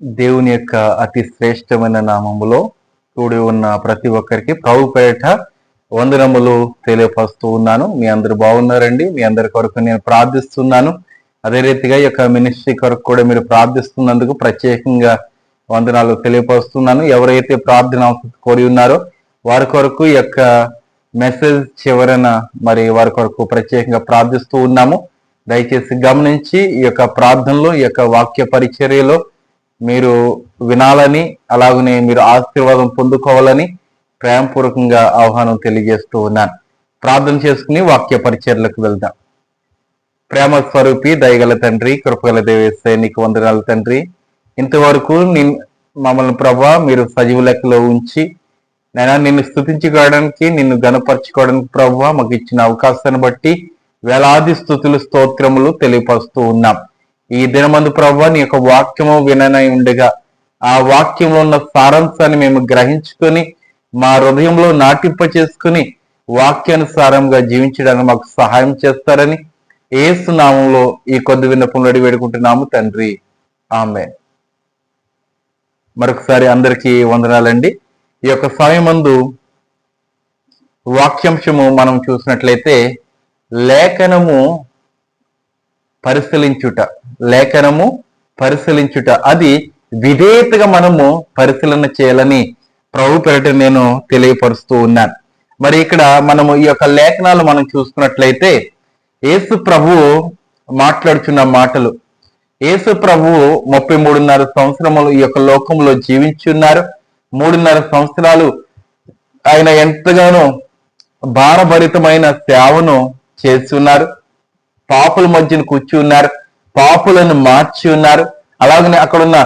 దేవుని యొక్క అతి శ్రేష్టమైన నామములో కూడి ఉన్న ప్రతి ఒక్కరికి ప్రభు వందనములు తెలియపరుస్తూ ఉన్నాను. మీ అందరు బాగున్నారండి. మీ అందరి కొరకు నేను ప్రార్థిస్తున్నాను. అదే రీతిగా ఈ యొక్క మినిస్ట్రీ కొరకు కూడా మీరు ప్రార్థిస్తున్నందుకు ప్రత్యేకంగా వందనాలు తెలియపరుస్తున్నాను. ఎవరైతే ప్రార్థన అవసరం కోరి ఉన్నారో వారి కొరకు ఈ యొక్క మెసేజ్ చివరన మరి వారి కొరకు ప్రత్యేకంగా ప్రార్థిస్తూ ఉన్నాము. దయచేసి గమనించి ఈ యొక్క ప్రార్థనలో ఈ యొక్క వాక్య పరిచర్యలో మీరు వినాలని అలాగనే మీరు ఆశీర్వాదం పొందుకోవాలని ప్రేమపూర్వకంగా ఆహ్వానం తెలియజేస్తూ ఉన్నాను. ప్రార్థన చేసుకుని వాక్య పరిచర్లకు వెళ్దాం. ప్రేమ స్వరూపి దయగల తండ్రి కృపగల దేవేస్తే నీకు వందనాలు తండ్రి. ఇంతవరకు నిన్ మమ్మల్ని ప్రభా మీరు సజీవ లెక్కలో ఉంచి నేను నిన్ను స్థుతించుకోవడానికి నిన్ను గనపరచుకోవడానికి ప్రభు మాకు ఇచ్చిన అవకాశాన్ని బట్టి వేలాది స్థుతులు స్తోత్రములు తెలియపరుస్తూ ఉన్నాం. ఈ దినమందు ప్రభు నీ యొక్క వాక్యము విననై ఉండగా ఆ వాక్యంలో ఉన్న సారాంశాన్ని మేము గ్రహించుకొని మా హృదయంలో నాటింప చేసుకుని వాక్యానుసారంగా జీవించడానికి మాకు సహాయం చేస్తారని ఏసు నామంలో ఈ కొద్ది విన్నపంలో అడిగి వేడుకుంటున్నాము తండ్రి. ఆమె మరొకసారి అందరికీ వందనాలండి. ఈ యొక్క సమయమందు వాక్యాంశము మనం చూసినట్లయితే లేఖనము పరిశీలించుట. లేఖనము పరిశీలించుట. అది విధేయతగా మనము పరిశీలన చేయాలని ప్రభు పెరట నేను తెలియపరుస్తూ ఉన్నాను. మరి ఇక్కడ మనము ఈ యొక్క లేఖనాలు మనం చూసుకున్నట్లయితే యేసు ప్రభు మాట్లాడుచున్న మాటలు. యేసు ప్రభువు ముప్పై మూడున్నర సంవత్సరములు ఈ యొక్క లోకంలో జీవించున్నారు. మూడున్నర సంవత్సరాలు ఆయన ఎంతగానో భారభరితమైన సేవను చేస్తున్నారు. పాపుల మధ్యన కూర్చి ఉన్నారు పాపులను మార్చి ఉన్నారు. అలాగనే అక్కడున్న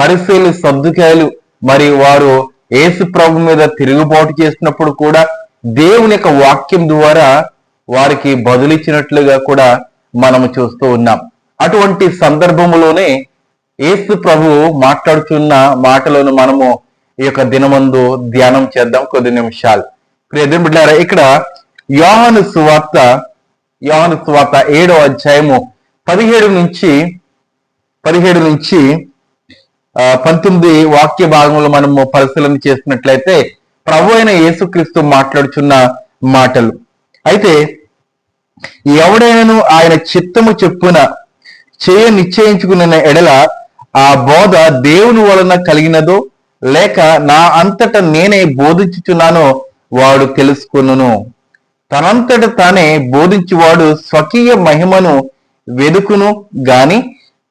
పరిశీలు సర్దుకాయలు మరి వారు యేసు ప్రభు మీద తిరుగుబాటు చేసినప్పుడు కూడా దేవుని యొక్క వాక్యం ద్వారా వారికి బదులిచ్చినట్లుగా కూడా మనము చూస్తూ ఉన్నాం. అటువంటి సందర్భములోనే యేసు ప్రభు మాట్లాడుతున్న మాటలను మనము ఈ యొక్క దినమందు ధ్యానం చేద్దాం. కొద్ది నిమిషాలు. ప్రియదేవుని బిడ్డారా ఇక్కడ యోహాను సువార్త యోహాను సువార్త ఏడో అధ్యాయము పదిహేడు నుంచి పదిహేడు నుంచి పంతొమ్మిది వాక్య భాగంలో మనము పరిశీలన చేసినట్లయితే ప్రభు అయిన యేసుక్రీస్తు మాట్లాడుచున్న మాటలు. అయితే ఎవడైనను ఆయన చిత్తము చెప్పున చేయ నిశ్చయించుకున్న ఎడల ఆ బోధ దేవుని వలన కలిగినదో లేక నా అంతట నేనే బోధించుచున్నానో వాడు తెలుసుకును తనంతట తానే బోధించువాడు స్వకీయ మహిమను వెదుకును గాని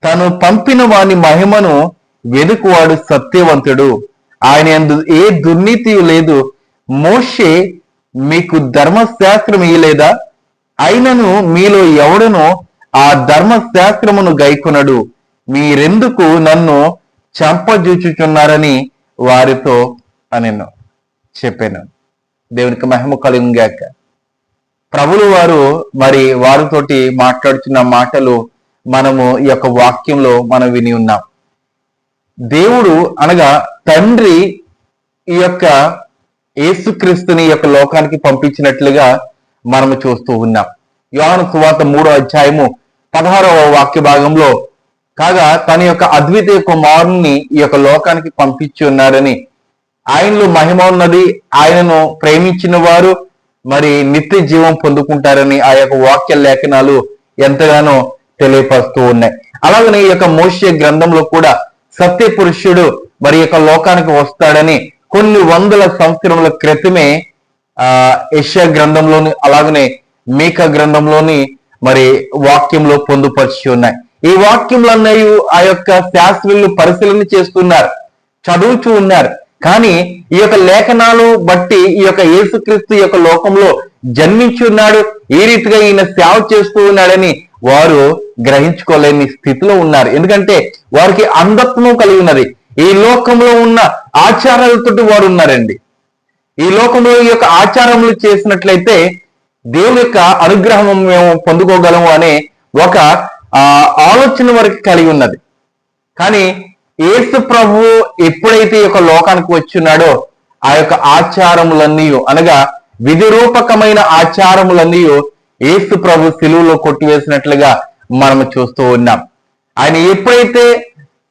తను పంపిన వాని మహిమను వెదుకువాడు సత్యవంతుడు. ఆయన ఎందు ఏ దుర్నీతి లేదు. మోషే మీకు ధర్మశాస్త్రం ఇయలేదా అయినను మీలో ఎవడను ఆ ధర్మశాస్త్రమును గైకొనడు. మీరెందుకు నన్ను చంపజూచుచున్నారని వారితో అనెను చెప్పాను. దేవునికి మహిమ కలిగాక ప్రభులు వారు మరి వారితోటి మాట్లాడుతున్న మాటలు మనము ఈ యొక్క వాక్యంలో మనం విని ఉన్నాం. దేవుడు అనగా తండ్రి ఈ యొక్క యేసుక్రీస్తుని యొక్క లోకానికి పంపించినట్లుగా మనము చూస్తూ ఉన్నాం. యోహాను సువార్త మూడో అధ్యాయము పదహారవ వాక్య భాగంలో కాగా తన యొక్క అద్వితీయ కుమారుని ఈ యొక్క లోకానికి పంపించి ఉన్నారని ఆయనలో మహిమ ఉన్నది ఆయనను ప్రేమించిన వారు మరి నిత్య జీవం పొందుకుంటారని ఆ యొక్క వాక్య లేఖనాలు ఎంతగానో తెలియపరుస్తూ ఉన్నాయి. అలాగనే ఈ యొక్క మోషే గ్రంథంలో కూడా సత్య పురుషుడు మరి యొక్క లోకానికి వస్తాడని కొన్ని వందల సంవత్సరముల క్రితమే ఆ యష్యా గ్రంథంలోని అలాగనే మేక గ్రంథంలోని మరి వాక్యంలో పొందుపరిచి ఉన్నాయి. ఈ వాక్యములన్నయు ఆ యొక్క శాస్త్రులు పరిశీలన చేస్తున్నారు చదువుతూ ఉన్నారు. కానీ ఈ యొక్క లేఖనాలు బట్టి ఈ యొక్క యేసుక్రీస్తు యొక్క లోకంలో జన్మించి ఉన్నాడు ఈ రీతిగా ఈయన సేవ చేస్తూ ఉన్నాడని వారు గ్రహించుకోలేని స్థితిలో ఉన్నారు. ఎందుకంటే వారికి అంధత్వం కలిగి ఉన్నది. ఈ లోకంలో ఉన్న ఆచారాలతోటి వారు ఉన్నారండి. ఈ లోకంలో ఈ యొక్క ఆచారములు చేసినట్లయితే దేవుని యొక్క అనుగ్రహం మేము పొందుకోగలము అనే ఒక ఆలోచన వరకు కలిగి ఉన్నది. కానీ ఏసు ప్రభు ఎప్పుడైతే ఈ యొక్క లోకానికి వచ్చినాడో ఆ యొక్క ఆచారములన్నీ అనగా విధి రూపకమైన ఆచారములన్నీ ఏసు ప్రభు సిలువులో కొట్టివేసినట్లుగా మనం చూస్తూ ఉన్నాం. ఆయన ఎప్పుడైతే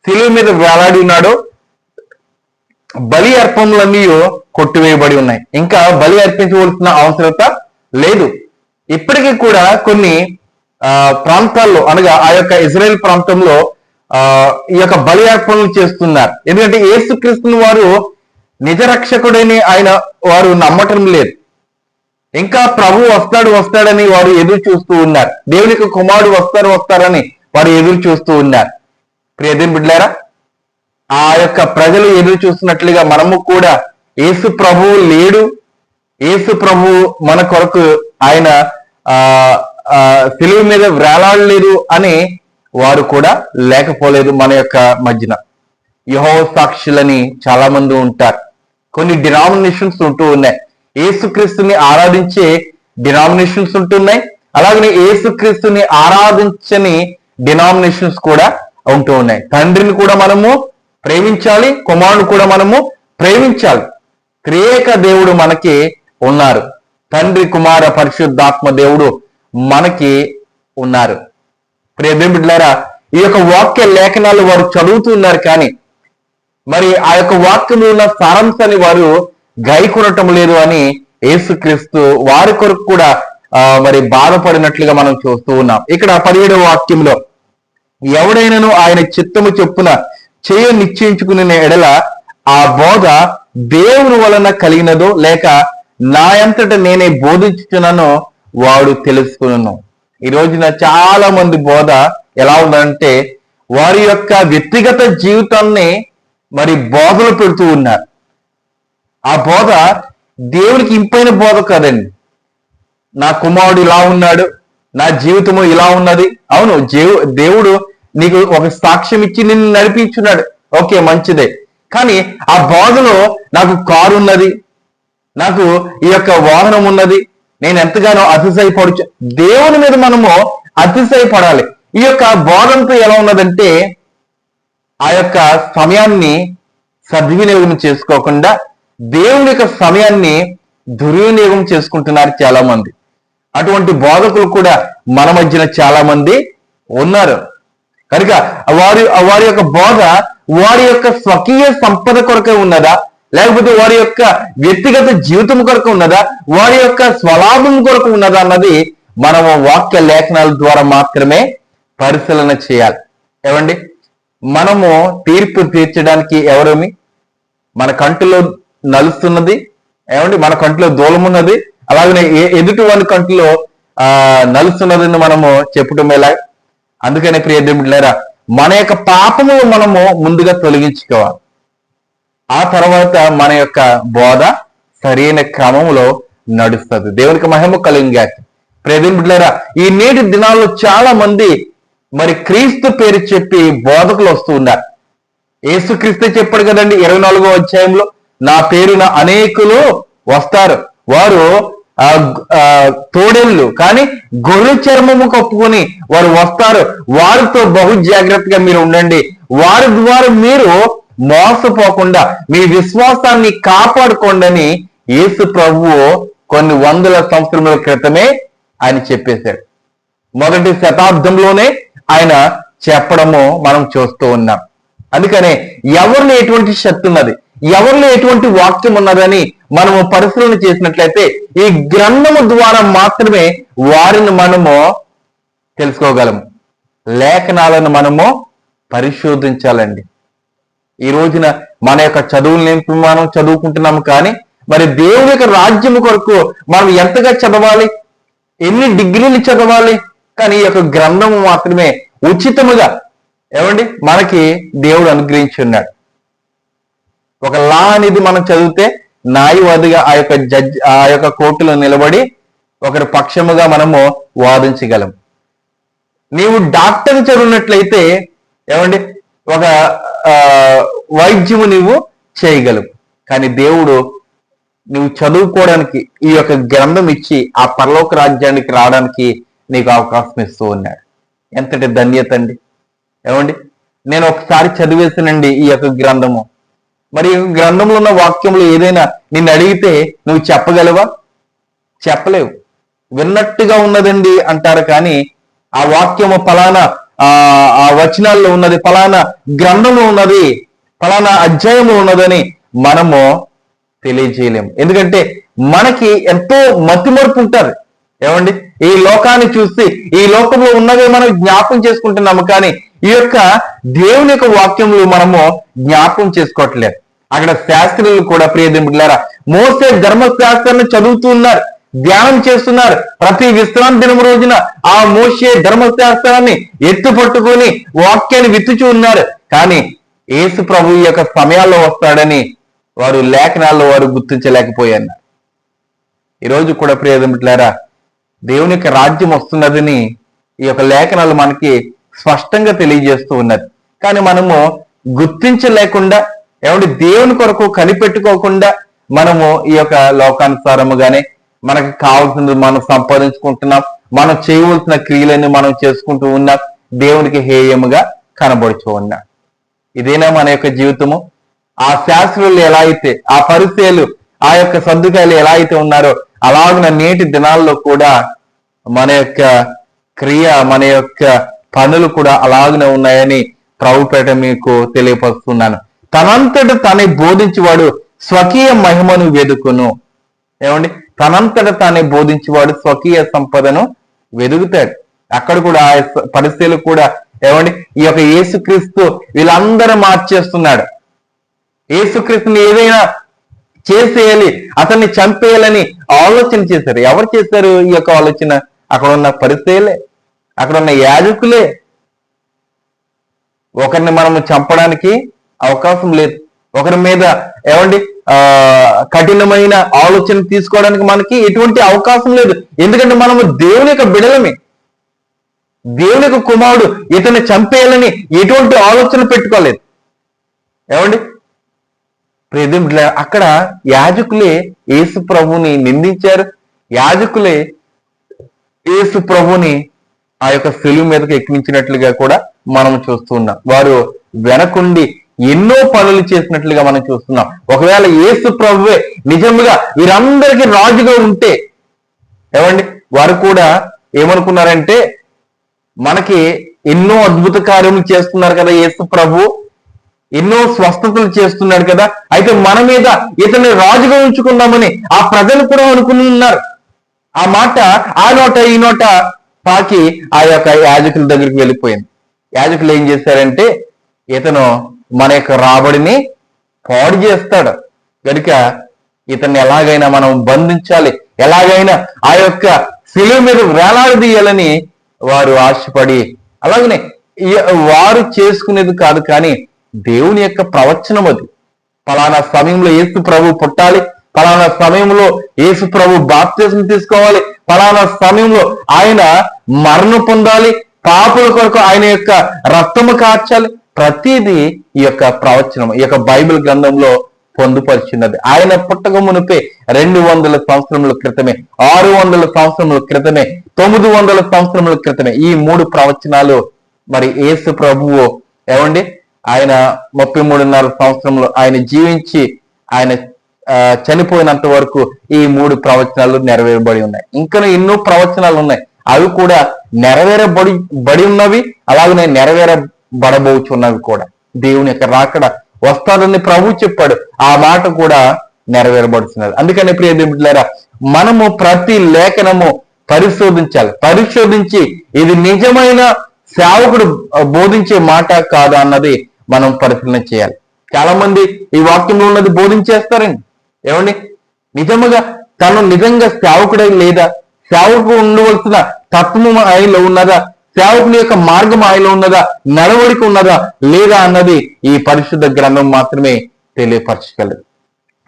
సిలువు మీద వేలాడి ఉన్నాడో బలి అర్పములన్నీ కొట్టివేయబడి ఉన్నాయి. ఇంకా బలి అర్పించవలసిన అవసరత లేదు. ఇప్పటికీ కూడా కొన్ని ఆ, ప్రాంతాల్లో అనగా ఆ యొక్క ఇజ్రాయెల్ ప్రాంతంలో ఈ యొక్క బలి అర్పణలు చేస్తున్నారు. ఎందుకంటే యేసుక్రీస్తుని వారు నిజ రక్షకుడని ఆయన వారు నమ్మటం లేదు. ఇంకా ప్రభు వస్తాడు వస్తాడని వారు ఎదురు చూస్తూ ఉన్నారు. దేవునికి కుమారుడు వస్తారు వస్తారని వారు ఎదురు చూస్తూ ఉన్నారు. ప్రియదేం బిడ్డారా ఆ యొక్క ప్రజలు ఎదురు చూస్తున్నట్లుగా మనము కూడా యేసు ప్రభు లేడు. యేసు ప్రభు మన కొరకు ఆయన ఆ ఆ మీద వేలాడలేదు అని వారు కూడా లేకపోలేదు మన యొక్క మధ్యన. యహో సాక్షులని చాలా మంది ఉంటారు. కొన్ని డినామినేషన్స్ ఉంటూ ఉన్నాయి. ఏసుక్రీస్తుని ఆరాధించే డినామినేషన్స్ ఉంటున్నాయి అలాగనే ఏసుక్రీస్తుని ఆరాధించని డినామినేషన్స్ కూడా ఉంటూ ఉన్నాయి. తండ్రిని కూడా మనము ప్రేమించాలి కుమారుని కూడా మనము ప్రేమించాలి. త్రియేక దేవుడు మనకి ఉన్నారు. తండ్రి కుమార పరిశుద్ధాత్మ దేవుడు మనకి ఉన్నారు. ప్రియదేం ఈ యొక్క వాక్య లేఖనాలు వారు చదువుతున్నారు కానీ మరి ఆ యొక్క వాక్యంలో ఉన్న సారాంశాన్ని వారు గైకొనటం లేదు అని యేసుక్రీస్తు వారి కొరకు కూడా ఆ, మరి బాధపడినట్లుగా మనం చూస్తూ ఉన్నాం. ఇక్కడ పదిహేడవ వాక్యంలో ఎవడైనాను ఆయన చిత్తము చెప్పున చేయ నిశ్చయించుకునే ఎడల ఆ బోధ దేవుని వలన కలిగినదో లేక నా ఎంతట నేనే బోధించుతున్నానో వాడు తెలుసుకున్నాను ఈ రోజున చాలా మంది బోధ ఎలా ఉందంటే వారి యొక్క వ్యక్తిగత జీవితాన్ని మరి బోధలు పెడుతూ ఉన్నారు. ఆ బోధ దేవునికి ఇంపైన బోధ కాదండి. నా కుమారుడు ఇలా ఉన్నాడు నా జీవితము ఇలా ఉన్నది. అవును దేవుడు నీకు ఒక సాక్ష్యం ఇచ్చి నిన్ను నడిపించున్నాడు. ఓకే మంచిదే. కానీ ఆ బోధలో నాకు కారు ఉన్నది నాకు ఈ యొక్క వాహనం ఉన్నది నేను ఎంతగానో అతిశయపడుచు దేవుని మీద మనము అతిశయపడాలి. ఈ యొక్క బోధంతో ఎలా ఉన్నదంటే ఆ యొక్క సమయాన్ని సద్వినియోగం చేసుకోకుండా దేవుని యొక్క సమయాన్ని దుర్వినియోగం చేసుకుంటున్నారు చాలా మంది అటువంటి బోధకులు కూడా మన మధ్యన చాలా మంది ఉన్నారు. కనుక వారి వారి యొక్క బోధ వారి యొక్క స్వకీయ సంపద కొరకే ఉన్నదా? లేకపోతే వారి యొక్క వ్యక్తిగత జీవితం కొరకు ఉన్నదా? వారి యొక్క స్వలాభం కొరకు ఉన్నదా అన్నది మనము వాక్య లేఖనాల ద్వారా మాత్రమే పరిశీలన చేయాలి. ఏమండి? మనము తీర్పు తీర్చడానికి ఎవరేమి? మన కంటిలో నలుస్తున్నది. ఏమండి? మన కంటిలో దూలమున్నది. అలాగనే ఏ- ఎదుటి వాని కంటిలో ఆ నలుస్తున్నదని మనము చెప్పటం ఎలా అందుకనే ప్రియ దేవుడులారా మన యొక్క పాపము మనము ముందుగా తొలగించుకోవాలి. ఆ తర్వాత మన యొక్క బోధ సరైన క్రమంలో నడుస్తుంది. దేవునికి మహిమ కలిగాక ప్రేమింపులారా ఈ నేటి దినాల్లో చాలా మంది మరి క్రీస్తు పేరు చెప్పి బోధకులు వస్తూ ఉన్నారు. యేసుక్రీస్తే చెప్పాడు కదండి ఇరవై నాలుగో అధ్యాయంలో నా పేరున అనేకులు వస్తారు. వారు తోడేళ్ళు కానీ గొర్రె చర్మము కప్పుకొని వారు వస్తారు. వారితో బహు జాగ్రత్తగా మీరు ఉండండి. వారి ద్వారా మీరు మోసపోకుండా మీ విశ్వాసాన్ని కాపాడుకోండి యేసు ప్రభువు కొన్ని వందల సంవత్సరముల క్రితమే ఆయన చెప్పేశాడు. మొదటి శతాబ్దంలోనే ఆయన చెప్పడము మనం చూస్తూ ఉన్నాం. అందుకనే ఎవరిలో ఎటువంటి శక్తి ఉన్నది ఎవరిలో ఎటువంటి వాక్యం ఉన్నదని మనము పరిశీలన చేసినట్లయితే ఈ గ్రంథము ద్వారా మాత్రమే వారిని మనము తెలుసుకోగలము. లేఖనాలను మనము పరిశోధించాలండి. ఈ రోజున మన యొక్క చదువుల్ని మనం చదువుకుంటున్నాము కానీ మరి దేవుని యొక్క రాజ్యము కొరకు మనం ఎంతగా చదవాలి? ఎన్ని డిగ్రీలు చదవాలి? కానీ ఈ యొక్క గ్రంథము మాత్రమే ఉచితముగా ఏమండి? మనకి దేవుడు అనుగ్రహించి ఉన్నాడు. ఒక లా అనేది మనం చదివితే న్యాయవాదిగా ఆ యొక్క జడ్జ్ ఆ యొక్క కోర్టులో నిలబడి ఒకరి పక్షముగా మనము వాదించగలం. నీవు డాక్టర్ చదివినట్లయితే ఏమండి? ఒక వైద్యము నువ్వు చేయగలవు. కానీ దేవుడు నువ్వు చదువుకోవడానికి ఈ యొక్క గ్రంథం ఇచ్చి ఆ పరలోక రాజ్యానికి రావడానికి నీకు అవకాశం ఇస్తూ ఉన్నాడు. ఎంతటి ధన్యత అండి. ఏమండి? నేను ఒకసారి చదివేసానండి ఈ యొక్క గ్రంథము. మరి ఈ గ్రంథంలో ఉన్న వాక్యంలో ఏదైనా నిన్ను అడిగితే నువ్వు చెప్పగలవా? చెప్పలేవు. విన్నట్టుగా ఉన్నదండి అంటారు కానీ ఆ వాక్యము ఫలానా ఆ ఆ వచనాల్లో ఉన్నది ఫలానా గ్రంథంలో ఉన్నది ఫలానా అధ్యాయంలో ఉన్నదని మనము తెలియజేయలేము. ఎందుకంటే మనకి ఎంతో మతిమరుపు ఉంటారు ఏమండి? ఈ లోకాన్ని చూసి ఈ లోకంలో ఉన్నవి మనం జ్ఞాపం చేసుకుంటున్నాము కానీ ఈ యొక్క దేవుని యొక్క వాక్యములు మనము జ్ఞాపం చేసుకోవట్లేదు. అక్కడ శాస్త్రులు కూడా ప్రియదింపులారా మోసే ధర్మశాస్త్రాన్ని చదువుతూ ఉన్నారు. ధ్యానం చేస్తున్నారు. ప్రతి విశ్రాంతి దినం రోజున ఆ మోసే ధర్మశాస్త్రాన్ని ఎత్తు పట్టుకొని వాక్యాన్ని విత్తుచూ ఉన్నారు. కానీ యేసు ప్రభు యొక్క సమయాల్లో వస్తాడని వారు లేఖనాల్లో వారు గుర్తించలేకపోయారు. ఈరోజు కూడా ప్రియమిట్లారా దేవుని యొక్క రాజ్యం వస్తున్నదని ఈ యొక్క లేఖనాలు మనకి స్పష్టంగా తెలియజేస్తూ ఉన్నది కానీ మనము గుర్తించలేకుండా ఏమంటే దేవుని కొరకు కనిపెట్టుకోకుండా మనము ఈ యొక్క లోకానుసారముగానే మనకి కావాల్సిన మనం సంపాదించుకుంటున్నాం మనం చేయవలసిన క్రియలన్నీ మనం చేసుకుంటూ ఉన్నాం దేవునికి హేయముగా కనబడుచు ఉన్నాం. ఇదేనా మన యొక్క జీవితము? ఆ శాస్త్రులు ఎలా అయితే ఆ పరిస్థితులు ఆ యొక్క సర్దుకాయలు ఎలా అయితే ఉన్నారో అలాగున నేటి దినాల్లో కూడా మన యొక్క క్రియ మన యొక్క పనులు కూడా అలాగనే ఉన్నాయని ప్రభుపేట మీకు తెలియపరుస్తున్నాను. తనంతట తనే బోధించేవాడు స్వకీయ మహిమను వెదుకును. ఏమండి? తనంతట తానే బోధించేవాడు స్వకీయ సంపదను వెదుగుతాడు. అక్కడ కూడా ఆ పరిస్థితులు కూడా ఏమండి? ఈ యొక్క యేసుక్రీస్తు వీళ్ళందరూ మార్చేస్తున్నాడు. యేసుక్రీస్తుని ఏదైనా చేసేయాలి అతన్ని చంపేయాలని ఆలోచన చేశారు. ఎవరు చేశారు ఈ యొక్క ఆలోచన? అక్కడ ఉన్న పరిస్థితులే అక్కడ ఉన్న యాజకులే. ఒకరిని మనము చంపడానికి అవకాశం లేదు. ఒకరి మీద ఏమండి? కఠినమైన ఆలోచన తీసుకోవడానికి మనకి ఎటువంటి అవకాశం లేదు. ఎందుకంటే మనము దేవుని యొక్క బిడలమే. దేవుని యొక్క కుమారుడు ఇతను చంపేయాలని ఎటువంటి ఆలోచన పెట్టుకోలేదు. ఏమండి? ప్రియదేవుడు అక్కడ యాజకులే యేసు ప్రభుని నిందించారు. యాజకులే యేసు ప్రభుని ఆ యొక్క సెలువు మీదకి ఎక్కించినట్లుగా కూడా మనం చూస్తున్నాం వారు వెనకుండి ఎన్నో పనులు చేసినట్లుగా మనం చూస్తున్నాం. ఒకవేళ యేసు ప్రభువే నిజంగా వీరందరికీ రాజుగా ఉంటే ఏమండి? వారు కూడా ఏమనుకున్నారంటే మనకి ఎన్నో అద్భుత కార్యములు చేస్తున్నారు కదా యేసు ప్రభు ఎన్నో స్వస్థతలు చేస్తున్నాడు కదా అయితే మన మీద ఇతన్ని రాజుగా ఉంచుకుందామని ఆ ప్రజలు కూడా అనుకుని ఉన్నారు. ఆ మాట ఆ నోట ఈ నోట పాకి ఆ యొక్క యాజకుల దగ్గరికి వెళ్ళిపోయింది. యాజకులు ఏం చేశారంటే ఇతను మన యొక్క రాబడిని పాడు చేస్తాడు. గనుక ఇతన్ని ఎలాగైనా మనం బంధించాలి. ఎలాగైనా ఆ యొక్క శిలువ మీద వేలాడదీయాలని వారు ఆశపడి అలాగనే వారు చేసుకునేది కాదు కానీ దేవుని యొక్క ప్రవచనం అది. ఫలానా సమయంలో ఏసు ప్రభు పుట్టాలి. ఫలానా సమయంలో యేసు ప్రభు బాప్తిజం తీసుకోవాలి. ఫలానా సమయంలో ఆయన మరణం పొందాలి. పాపుల కొరకు ఆయన యొక్క రక్తము కార్చాలి ప్రతిదీ ఈ యొక్క ప్రవచనం ఈ యొక్క బైబిల్ గ్రంథంలో పొందుపరిచినది. ఆయన పుట్టక మునిపే రెండు వందల సంవత్సరముల క్రితమే ఆరు వందల సంవత్సరముల క్రితమే తొమ్మిది వందల సంవత్సరముల క్రితమే ఈ మూడు ప్రవచనాలు మరి యేసు ప్రభువు ఏమండి? ఆయన ముప్పై మూడున్నర సంవత్సరంలో ఆయన జీవించి ఆయన ఆ, చనిపోయినంత వరకు ఈ మూడు ప్రవచనాలు నెరవేరబడి ఉన్నాయి. ఇంకా ఎన్నో ప్రవచనాలు ఉన్నాయి. అవి కూడా నెరవేరబడి బడి ఉన్నవి అలాగనే నెరవేర బడబోచున్నవి కూడా. దేవుని యొక్క రాకడ వస్తాడని ప్రభు చెప్పాడు. ఆ మాట కూడా నెరవేరబడుతున్నది. అందుకని ప్రియ దేవులారా మనము ప్రతి లేఖనము పరిశోధించాలి. పరిశోధించి ఇది నిజమైన సేవకుడు బోధించే మాట కాదా అన్నది మనం పరిశీలన చేయాలి. చాలా మంది ఈ వాక్యంలో ఉన్నది బోధించేస్తారండి. ఏమండి? నిజముగా తను నిజంగా సేవకుడై లేదా? సేవకు ఉండవలసిన తత్వము ఆయనలో ఉన్నదా? సేవకుని యొక్క మార్గం ఆయన ఉన్నదా నడవడికి ఉన్నదా లేదా అన్నది ఈ పరిశుద్ధ గ్రంథం మాత్రమే తెలియపరచగలదు.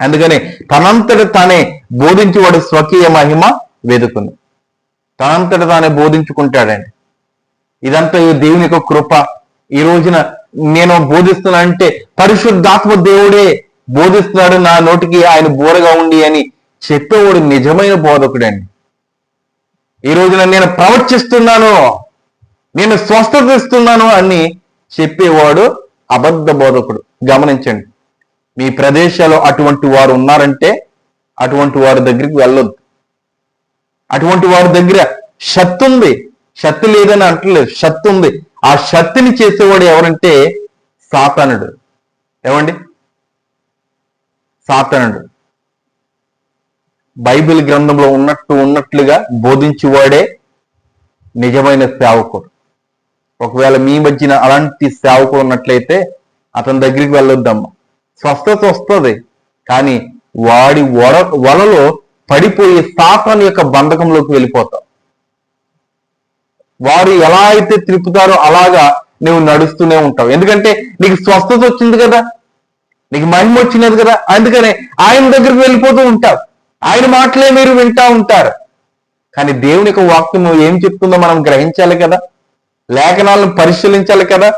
అందుకని తనంతట తానే బోధించేవాడు స్వకీయ మహిమ వెదుకుంది తనంతట తానే బోధించుకుంటాడండి. ఇదంతా ఈ దేవుని యొక్క కృప. ఈ రోజున నేను బోధిస్తున్నా అంటే పరిశుద్ధాత్మ దేవుడే బోధిస్తున్నాడు నా నోటికి ఆయన బోరగా ఉండి అని చెప్పేవాడు నిజమైన బోధకుడండి. ఈ రోజున నేను ప్రవర్తిస్తున్నాను నేను స్వస్థత ఇస్తున్నాను అని చెప్పేవాడు అబద్ధ బోధకుడు గమనించండి. మీ ప్రదేశాల్లో అటువంటి వారు ఉన్నారంటే అటువంటి వారి దగ్గరికి వెళ్ళొద్దు. అటువంటి వారి దగ్గర శక్తి ఉంది. శక్తి లేదని అంటలేదు. శక్తి ఉంది. ఆ శక్తిని చేసేవాడు ఎవరంటే సాతానుడు. ఏమండి? సాతానుడు. బైబిల్ గ్రంథంలో ఉన్నట్టు ఉన్నట్లుగా బోధించువాడే నిజమైన సేవకుడు. ఒకవేళ మీ మధ్యన అలాంటి సేవకుడు ఉన్నట్లయితే అతని దగ్గరికి వెళ్ళొద్దమ్మా. స్వస్థత వస్తుంది. కానీ వాడి వర వలలో పడిపోయి సాతాన్ యొక్క బంధకంలోకి వెళ్ళిపోతాం. వారు ఎలా అయితే తిప్పుతారో అలాగా నువ్వు నడుస్తూనే ఉంటావు. ఎందుకంటే నీకు స్వస్థత వచ్చింది కదా. నీకు మహిమ వచ్చినది కదా. అందుకనే ఆయన దగ్గరికి వెళ్ళిపోతూ ఉంటావు ఆయన మాటలే మీరు వింటా ఉంటారు. కానీ దేవుని యొక్క వాక్యం ఏం చెప్తుందో మనం గ్రహించాలి కదా. లేఖనాలను పరిశీలించాలి కదా?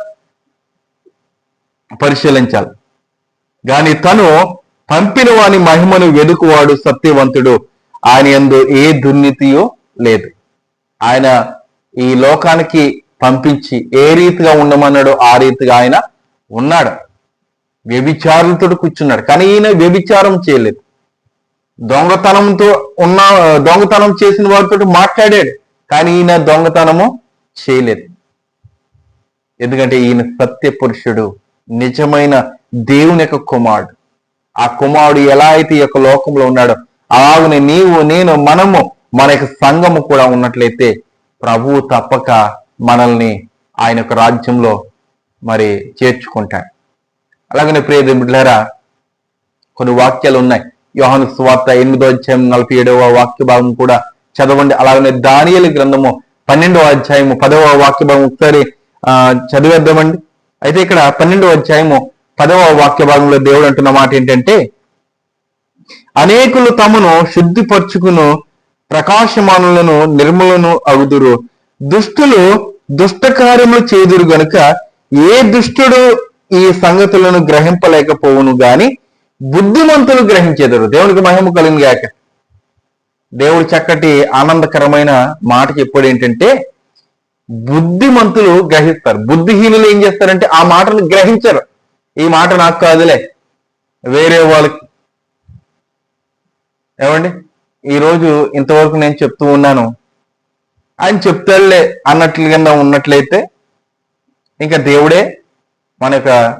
పరిశీలించాలి. కానీ తను పంపిన వాని మహిమను వెదుకువాడు సత్యవంతుడు. ఆయన ఎందు ఏ దుర్నీతియో లేదు. ఆయన ఈ లోకానికి పంపించి ఏ రీతిగా ఉండమన్నాడో ఆ రీతిగా ఆయన ఉన్నాడు. వ్యభిచారులతో కూర్చున్నాడు. కానీ ఈయన వ్యభిచారం చేయలేదు. దొంగతనంతో ఉన్న దొంగతనం చేసిన వారితో మాట్లాడాడు. కానీ ఈయన దొంగతనము చేయలేదు. ఎందుకంటే ఈయన సత్య పురుషుడు నిజమైన దేవుని యొక్క కుమారుడు. ఆ కుమారుడు ఎలా అయితే ఈ యొక్క లోకంలో ఉన్నాడో అలాగనే నీవు నేను మనము మన యొక్క సంఘము కూడా ఉన్నట్లయితే ప్రభువు తప్పక మనల్ని ఆయన యొక్క రాజ్యంలో మరి చేర్చుకుంటాడు. అలాగనే ప్రియ కొన్ని వాక్యాలు ఉన్నాయి. యోహాను స్వార్త ఎనిమిదో అధ్యాయం నలభై ఏడవ వాక్య భాగం కూడా చదవండి. అలాగనే దానియలు గ్రంథము పన్నెండవ అధ్యాయము పదవ వాక్య భాగం ఒకసారి చదివేద్దామండి. అయితే ఇక్కడ పన్నెండవ అధ్యాయము పదవ వాక్య భాగంలో దేవుడు అంటున్న మాట ఏంటంటే అనేకులు తమను శుద్ధిపరుచుకును ప్రకాశమానులను నిర్మలను అగుదురు. దుష్టులు దుష్ట కార్యములు చేదురు గనుక ఏ దుష్టుడు ఈ సంగతులను గ్రహింపలేకపోవును గాని బుద్ధిమంతులు గ్రహించేదరు. దేవునికి మహిమ కలిగిన గాక దేవుడు చక్కటి ఆనందకరమైన మాట చెప్పాడు ఏంటంటే బుద్ధిమంతులు గ్రహిస్తారు. బుద్ధిహీనులు ఏం చేస్తారంటే ఆ మాటను గ్రహించరు. ఈ మాట నాకు కాదులే. వేరే వాళ్ళకి. ఏమండి? ఈరోజు ఇంతవరకు నేను చెప్తూ ఉన్నాను. ఆయన చెప్తాడులే అన్నట్లుగా ఉన్నట్లయితే ఇంకా దేవుడే మన యొక్క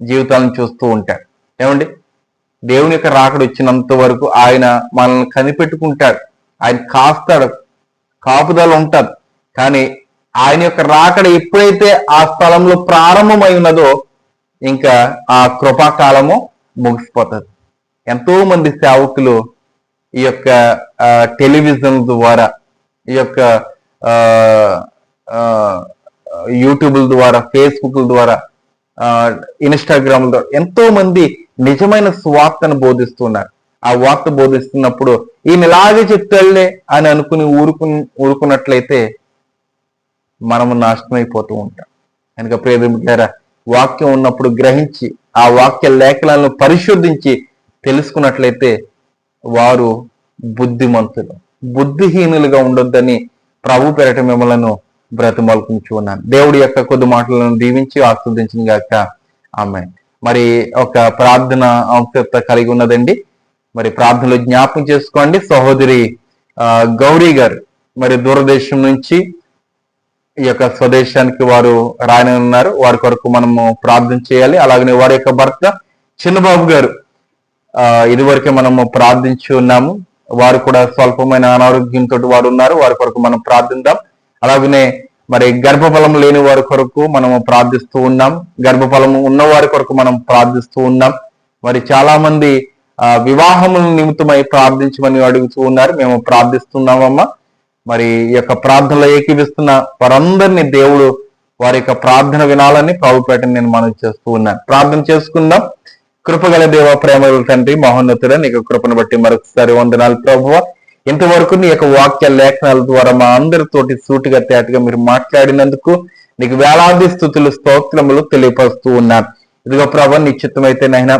జీవితాలను చూస్తూ ఉంటాడు. ఏమండి? దేవుని యొక్క రాకడ వచ్చినంత వరకు ఆయన మనల్ని కనిపెట్టుకుంటాడు. ఆయన కాస్తాడు. కాపుదల ఉంటారు కానీ ఆయన యొక్క రాకడ ఎప్పుడైతే ఆ స్థలంలో ప్రారంభమై ఉన్నదో ఇంకా ఆ కృపాకాలము ముగిసిపోతుంది. ఎంతో మంది సేవకులు ఈ యొక్క టెలివిజన్ ద్వారా ఈ యొక్క యూట్యూబ్ల ద్వారా ఫేస్బుక్ల ద్వారా ఆ, ఇన్స్టాగ్రామ్ ద్వారా ఎంతో మంది నిజమైన స్వార్థను బోధిస్తున్నారు. ఆ వార్త బోధిస్తున్నప్పుడు ఈయన ఇలాగే చెప్తాళ్ళే అని అనుకుని ఊరుకు ఊరుకున్నట్లయితే మనము నాశనం అయిపోతూ ఉంటాం. కనుక ప్రియమిగారా వాక్యం ఉన్నప్పుడు గ్రహించి ఆ వాక్య లేఖనాలను పరిశోధించి తెలుసుకున్నట్లయితే వారు బుద్ధిమంతులు బుద్ధిహీనులుగా ఉండొద్దని ప్రభు పెరట మిమ్మలను బ్రతిమలుకుంటూ ఉన్నాను. దేవుడి యొక్క కొద్ది మాటలను దీవించి ఆస్వాదించిన గాక. ఆమె మరి ఒక ప్రార్థన అవసరత కలిగి ఉన్నదండి. మరి ప్రార్థనలు జ్ఞాపకం చేసుకోండి. సహోదరి గౌరీ గారు మరి దూరదేశం నుంచి ఈ యొక్క స్వదేశానికి వారు రాయనున్నారు వారి కొరకు మనము ప్రార్థన చేయాలి. అలాగనే వారి యొక్క భర్త చిన్నబాబు గారు ఆ ఇదివరకే మనము ప్రార్థించి ఉన్నాము. వారు కూడా స్వల్పమైన అనారోగ్యంతో వారు ఉన్నారు. వారి కొరకు మనం ప్రార్థిద్దాం అలాగనే మరి గర్భఫలం లేని వారి కొరకు మనము ప్రార్థిస్తూ ఉన్నాం. గర్భఫలం ఉన్న వారి కొరకు మనం ప్రార్థిస్తూ ఉన్నాం. మరి చాలా మంది ఆ వివాహముల నిమిత్తమై ప్రార్థించమని అడుగుతూ ఉన్నారు. మేము ప్రార్థిస్తున్నామమ్మా. మరి ఈ యొక్క ప్రార్థనలో ఏకీవిస్తున్న వారందరినీ దేవుడు వారి యొక్క ప్రార్థన వినాలని ప్రభుపేటని నేను మనం చేస్తూ ఉన్నాను. ప్రార్థన చేసుకుందాం. కృపగల దేవ ప్రేమ తండ్రి మహోన్నతుడ నీకు కృపను బట్టి మరొకసారి వందనాలు ప్రభువ. ఇంతవరకు నీ యొక్క వాక్య లేఖనాల ద్వారా మా అందరితోటి సూటిగా తేటగా మీరు మాట్లాడినందుకు నీకు వేలాది స్థుతులు స్తోత్రములు తెలియపరుస్తూ ఉన్నాను. ఇదిగో ప్రభా నిశ్చితమైతే నైనా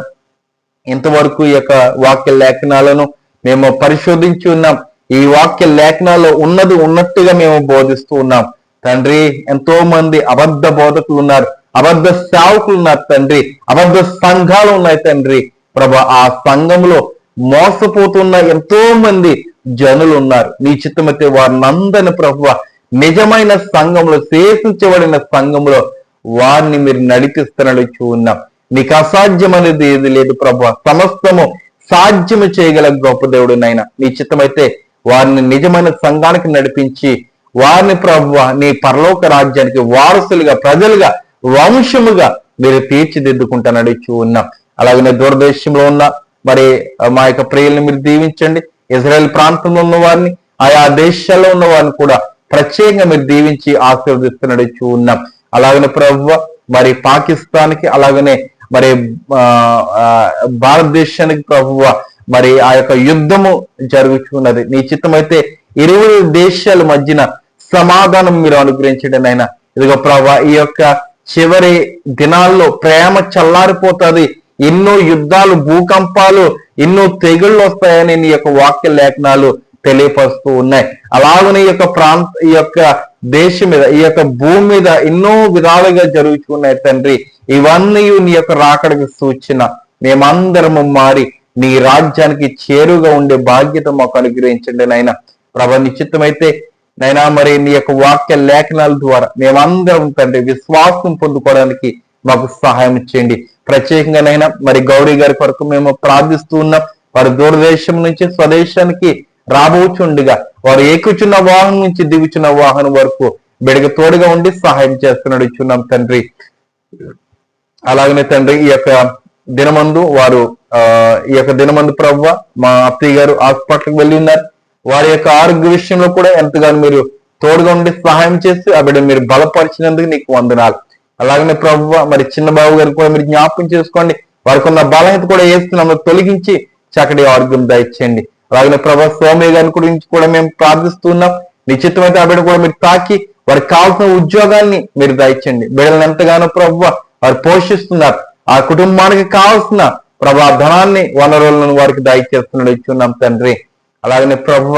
ఇంతవరకు ఈ యొక్క వాక్య లేఖనాలను మేము పరిశోధించి ఉన్నాం. ఈ వాక్య లేఖనాల్లో ఉన్నది ఉన్నట్టుగా మేము బోధిస్తూ ఉన్నాం. తండ్రి ఎంతో మంది అబద్ధ బోధకులు ఉన్నారు. అబద్ధ సేవకులు ఉన్నారు తండ్రి. అబద్ధ సంఘాలు ఉన్నాయి తండ్రి. ప్రభ ఆ సంఘంలో మోసపోతున్న ఎంతో మంది జనులు ఉన్నారు. నీ చిత్తమైతే వారిని అందరిని ప్రభు నిజమైన సంఘంలో శేషించబడిన సంఘంలో వారిని మీరు నడిపిస్తున్నట్టు ఉన్నాం. నీకు అసాధ్యమనేది ఏది లేదు ప్రభు. సమస్తము సాధ్యము చేయగల గొప్ప దేవుడు నాయన. నీ చిత్తమైతే వారిని నిజమైన సంఘానికి నడిపించి వారిని ప్రభు నీ పరలోక రాజ్యానికి వారసులుగా ప్రజలుగా వంశముగా మీరు తీర్చిదిద్దుకుంటా నడుచు ఉన్నాం. అలాగే దూరదేశంలో ఉన్న మరి మా యొక్క ప్రియుల్ని మీరు దీవించండి. ఇజ్రాయెల్ ప్రాంతంలో ఉన్న వారిని ఆయా దేశాల్లో ఉన్న వారిని కూడా ప్రత్యేకంగా మీరు దీవించి ఆశీర్వదిస్తూ నడుచు ఉన్నాం. అలాగనే ప్రభు మరి పాకిస్తాన్కి అలాగనే మరి భారతదేశానికి ప్రభువ మరి ఆ యొక్క యుద్ధము జరుగుతున్నది నీ చిత్తమైతే ఇరువురు దేశాల మధ్యన సమాధానం మీరు అనుగ్రహించండి నాయన. ఇదిగో ప్రభా ఈ యొక్క చివరి దినాల్లో ప్రేమ చల్లారిపోతుంది. ఎన్నో యుద్ధాలు భూకంపాలు ఎన్నో తెగుళ్ళు వస్తాయని నీ యొక్క వాక్య లేఖనాలు తెలియపరుస్తూ ఉన్నాయి. అలాగనే ఈ యొక్క ప్రాంత ఈ యొక్క దేశం మీద ఈ యొక్క భూమి మీద ఎన్నో విధాలుగా జరుగుతున్నాయి తండ్రి. ఇవన్నీ నీ యొక్క రాకడికి సూచన. మేమందరము మారి నీ రాజ్యానికి చేరుగా ఉండే బాధ్యత మాకు అనుగ్రహించండి నాయన. ప్రభ నిశ్చితమైతే నైనా మరి నీ యొక్క వాక్య లేఖనాల ద్వారా మేమందరం తండ్రి విశ్వాసం పొందుకోవడానికి మాకు సహాయం చేయండి. ప్రత్యేకంగా నైనా మరి గౌరీ గారి కొరకు మేము ప్రార్థిస్తూ ఉన్నాం. వారి దూరదేశం నుంచి స్వదేశానికి రాబోచుండగా వారు ఏకుచున్న వాహనం నుంచి దిగుచున్న వాహనం వరకు బిడగ తోడుగా ఉండి సహాయం చేస్తున్నాడు ఇచ్చున్నాం తండ్రి. అలాగనే తండ్రి ఈ యొక్క దినమందు వారు ఆ ఈ యొక్క దినమందు ప్రవ్వ మా అత్తయ్య గారు హాస్పిటల్కి వెళ్ళి ఉన్నారు వారి యొక్క ఆరోగ్య విషయంలో కూడా ఎంతగానో మీరు తోడుగా ఉండి సహాయం చేసి ఆ బిడ్డ మీరు బలపరిచినందుకు నీకు వందనాలు. అలాగనే ప్రవ్వ మరి చిన్న బాబు గారు కూడా మీరు జ్ఞాపకం చేసుకోండి. వారికి ఉన్న బలహీత కూడా వేస్తున్నాము తొలగించి చక్కటి ఆరోగ్యం దయచేయండి. అలాగనే ప్రభా సోమయ్య గారి గురించి కూడా మేము ప్రార్థిస్తున్నాం నిశ్చితమైతే ఆ బిడ్డ కూడా మీరు తాకి వారికి కావాల్సిన ఉద్యోగాన్ని మీరు దయచేయండి. బిడ్డలను ఎంతగానో ప్రభు వారు పోషిస్తున్నారు. ఆ కుటుంబానికి కావాల్సిన ప్రభా ధనాన్ని వనరులను వారికి దయచేస్తున్నాడు ఇచ్చున్నాం తండ్రి. అలాగనే ప్రభు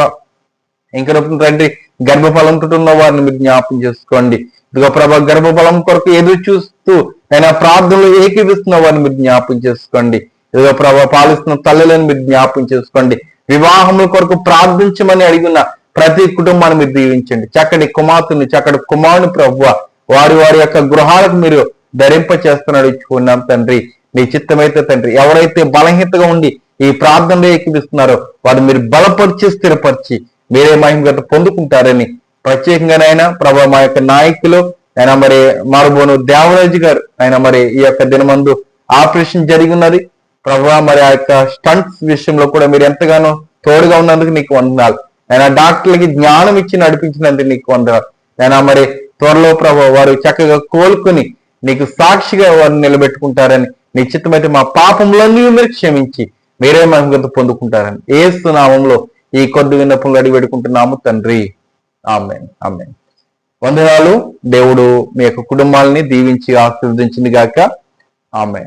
ఇంకా తండ్రి గర్భఫలంతో ఉన్న వారిని మీరు జ్ఞాపకం చేసుకోండి. ఇదిగో ప్రభా గర్భఫలం కొరకు ఎదురు చూస్తూ ఆయన ప్రార్థనలు ఏకీవిస్తున్న వారిని మీరు జ్ఞాపం చేసుకోండి. ఇదిగో ప్రభా పాలిస్తున్న తల్లులను మీరు జ్ఞాపం చేసుకోండి. వివాహముల కొరకు ప్రార్థించమని అడిగిన ప్రతి కుటుంబాన్ని మీరు దీవించండి. చక్కటి కుమార్తెని చక్కటి కుమారుని ప్రభు వారి వారి యొక్క గృహాలకు మీరు ధరింప చేస్తున్నాడు ఇచ్చుకున్నాం తండ్రి. నీ చిత్తమైతే తండ్రి. ఎవరైతే బలహీనతగా ఉండి ఈ ప్రార్థనలో ఎక్కిపిస్తున్నారో వారు మీరు బలపరిచి స్థిరపరిచి మీరే మహిమగత పొందుకుంటారని ప్రత్యేకంగా ఆయన ప్రభా మా యొక్క నాయకులు ఆయన మరి మారుబోను దేవరాజు గారు ఆయన మరి ఈ యొక్క దినమందు ఆపరేషన్ జరిగి ఉన్నది ప్రభా మరి ఆ యొక్క స్టంట్స్ విషయంలో కూడా మీరు ఎంతగానో తోడుగా ఉన్నందుకు నీకు వందనాలు. ఆయన డాక్టర్లకి జ్ఞానం ఇచ్చి నడిపించినందుకు నీకు వందనాలు. ఆయన మరి త్వరలో ప్రభు వారు చక్కగా కోలుకుని నీకు సాక్షిగా వారిని నిలబెట్టుకుంటారని నిశ్చితమైతే మా పాపంలన్నీ మీరు క్షమించి మీరే మహిమగత పొందుకుంటారని ఏసు నామంలో ఈ కొద్ది విన్నపంలో అడిగి పెట్టుకుంటున్నాము తండ్రి. ఆమె ఆమె వందనాలు. దేవుడు మీ యొక్క కుటుంబాలని దీవించి ఆశీర్వదించింది గాక. ఆమె